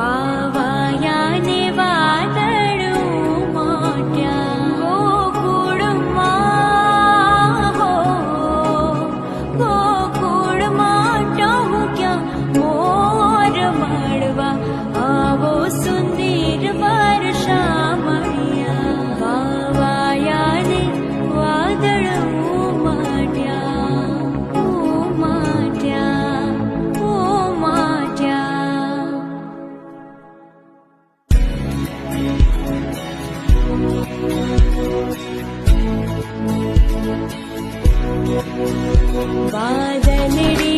Bye. பாதனடி